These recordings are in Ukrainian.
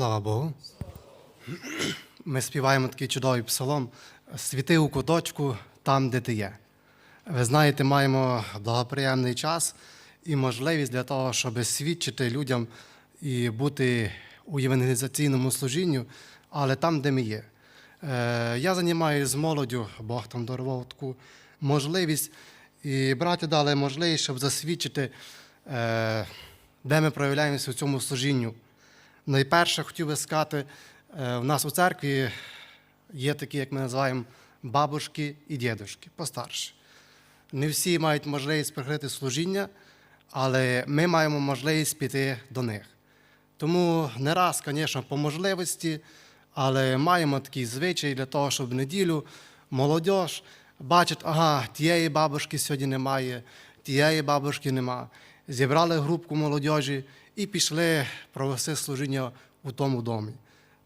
Слава Богу. Ми співаємо такий чудовий псалом Світи у куточку там, де ти є. Ви знаєте, маємо благоприємний час і можливість для того, щоб свідчити людям і бути у євангелізаційному служінню, але там, де ми є. Е, Я займаюся з молоддю, Бог там дарував таку можливість. І браті дали можливість, щоб засвідчити, е, де ми проявляємося у цьому служінню. Найперше хотів би сказати, е, в нас у церкві є такі, як ми називаємо, бабушки і дідушки, постарші. Не всі мають можливість прикрити служіння, але ми маємо можливість піти до них. Тому не раз, звісно, по можливості, але маємо такий звичай для того, щоб в неділю молодь бачить, ага, тієї бабушки сьогодні немає, тієї бабушки нема. Зібрали групку молодіжі і пішли провести служіння у тому домі.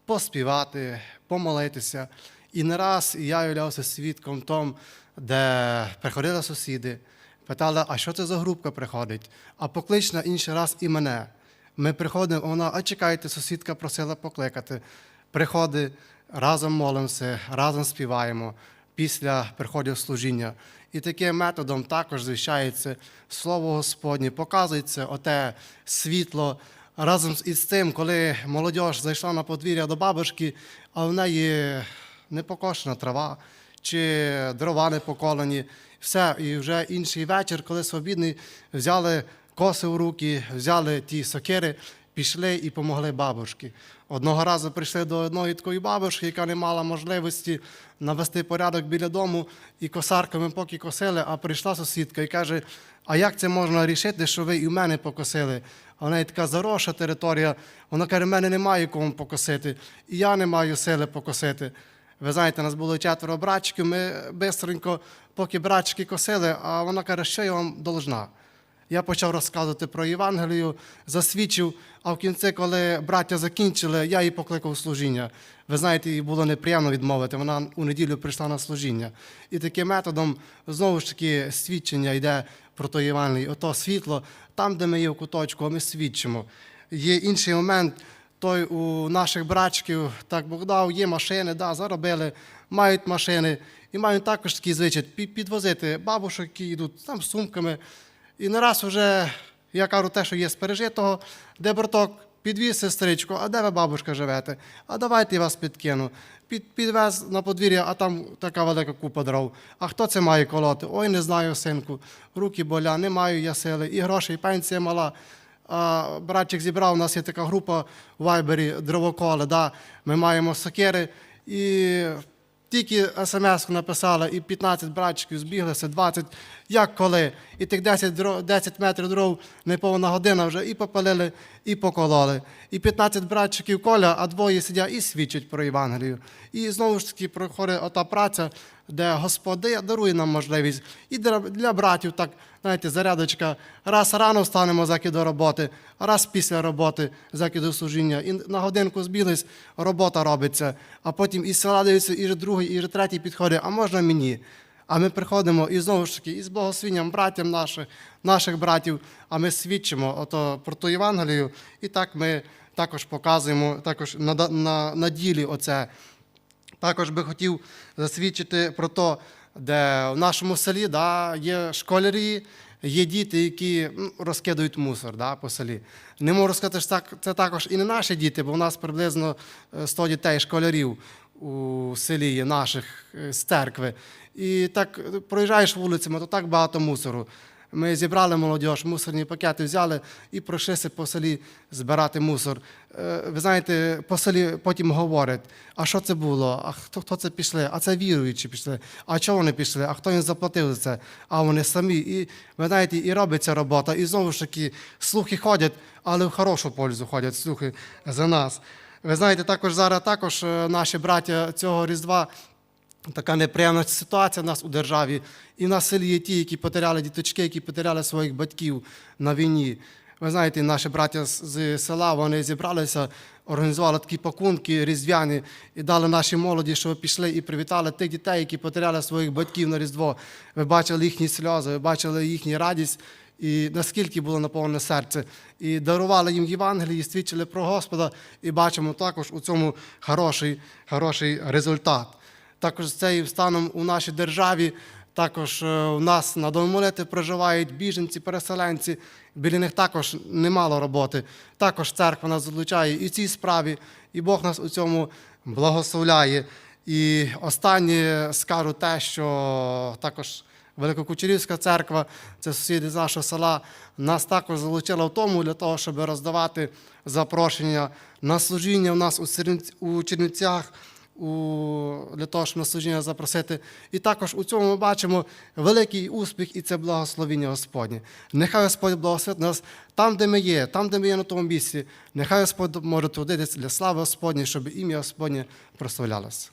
Поспівати, помолитися. І не раз я являвся свідком том, де приходили сусіди, питали, а що це за групка приходить? А поклич на інший раз і мене. Ми приходимо, вона, а чекайте, сусідка просила покликати. Приходить, разом молимося, разом співаємо після приходів служіння. І таким методом також звіщається Слово Господнє, показується оте світло. Разом із тим, коли молодь зайшла на подвір'я до бабушки, а в неї не покошена трава чи дрова не поколені. Все, і вже інший вечір, коли свобідний, взяли коси в руки, взяли ті сокири, пішли і помогли бабушці. Одного разу прийшли до одної такої бабушки, яка не мала можливості навести порядок біля дому, і косарками поки косили, а прийшла сусідка і каже: А як це можна рішити, що ви і в мене покосили? А в така зароша територія. Вона каже, в мене немає кому покосити, і я не маю сили покосити. Ви знаєте, нас було четверо братчиків, ми бистренько, поки братчики косили, а вона каже, що я вам должна. Я почав розказувати про Євангелію, засвідчив, а в кінці, коли браття закінчили, я її покликав у служіння. Ви знаєте, їй було неприємно відмовити. Вона у неділю прийшла на служіння. І таким методом знову ж таки свідчення йде про то Євангеліє. Ото світло, там, де ми є в куточку, ми свідчимо. Є інший момент. Той у наших братчиків, так Бог дав, є машини, да, заробили, мають машини і мають також такий звичай підвозити бабушок, які йдуть там з сумками. І не раз вже я кажу те, що є з пережитого, де браток підвіз сестричку, а де ви бабушка живете? А давайте я вас підкину. Під, підвез на подвір'я, а там така велика купа дров. А хто це має колоти? Ой, не знаю, синку. Руки боля, не маю я сили, і грошей, і пенсія мала. А братчик зібрав, у нас є така група в Вайбері дровоколи. Да? Ми маємо сокири і тільки смс написали, і 15 братчиків збіглися, 20, як коли. І тих 10, дров, 10 метрів дров неповна година вже і попалили, і покололи. І 15 братчиків коля, а двоє сидять і свідчать про Євангелію. І знову ж таки проходить ота праця, де Господь дарує нам можливість. І для, братів так, знаєте, зарядочка. Раз рано встанемо заки до роботи, раз після роботи заки до служіння. І на годинку збіглись, робота робиться. А потім і села дивиться, і другий, і третій підходить, а можна мені? А ми приходимо і знову ж таки, і з благословенням братям наших, наших братів, а ми свідчимо ото, про ту Євангелію, і так ми також показуємо також на, на, на ділі оце. Також би хотів засвідчити про те, де в нашому селі да, є школярі, є діти, які ну, розкидають мусор да, по селі. Не можу сказати, що це також і не наші діти, бо в нас приблизно е, 100 дітей, школярів у селі є наших е, з церкви. І так е, проїжджаєш вулицями, то так багато мусору. Ми зібрали молодіж, мусорні пакети взяли і пройшлися по селі збирати мусор. Е, Ви знаєте, по селі потім говорять, а що це було? А хто, хто це пішли? А це віруючі пішли. А чого вони пішли? А хто їм заплатив за це? А вони самі. І ви знаєте, і робиться робота. І знову ж таки, слухи ходять, але в хорошу пользу ходять слухи за нас. Ви знаєте, також зараз також е, наші браття цього Різдва Така неприємна ситуація в нас у державі. І в селі є ті, які потеряли діточки, які потеряли своїх батьків на війні. Ви знаєте, наші браття з села вони зібралися, організували такі пакунки різдвяні і дали нашій молоді, щоб пішли і привітали тих дітей, які потеряли своїх батьків на Різдво. Ви бачили їхні сльози, ви бачили їхню радість. І наскільки було наповнене серце, і дарували їм Євангелії, свідчили про Господа, і бачимо також у цьому хороший, хороший результат. Також з цим станом у нашій державі, також е, у нас на Домомолити проживають біженці, переселенці. Біля них також немало роботи. Також церква нас залучає і в цій справі, і Бог нас у цьому благословляє. І останнє скажу те, що також Великокучерівська церква, це сусіди з нашого села, нас також залучила в тому для того, щоб роздавати запрошення на служіння в нас у Чернівцях, у, для того, щоб на служіння запросити. І також у цьому ми бачимо великий успіх і це благословіння Господнє. Нехай Господь благословить нас там, де ми є, там, де ми є на тому місці. Нехай Господь може трудитися для слави Господні, щоб ім'я Господнє прославлялося.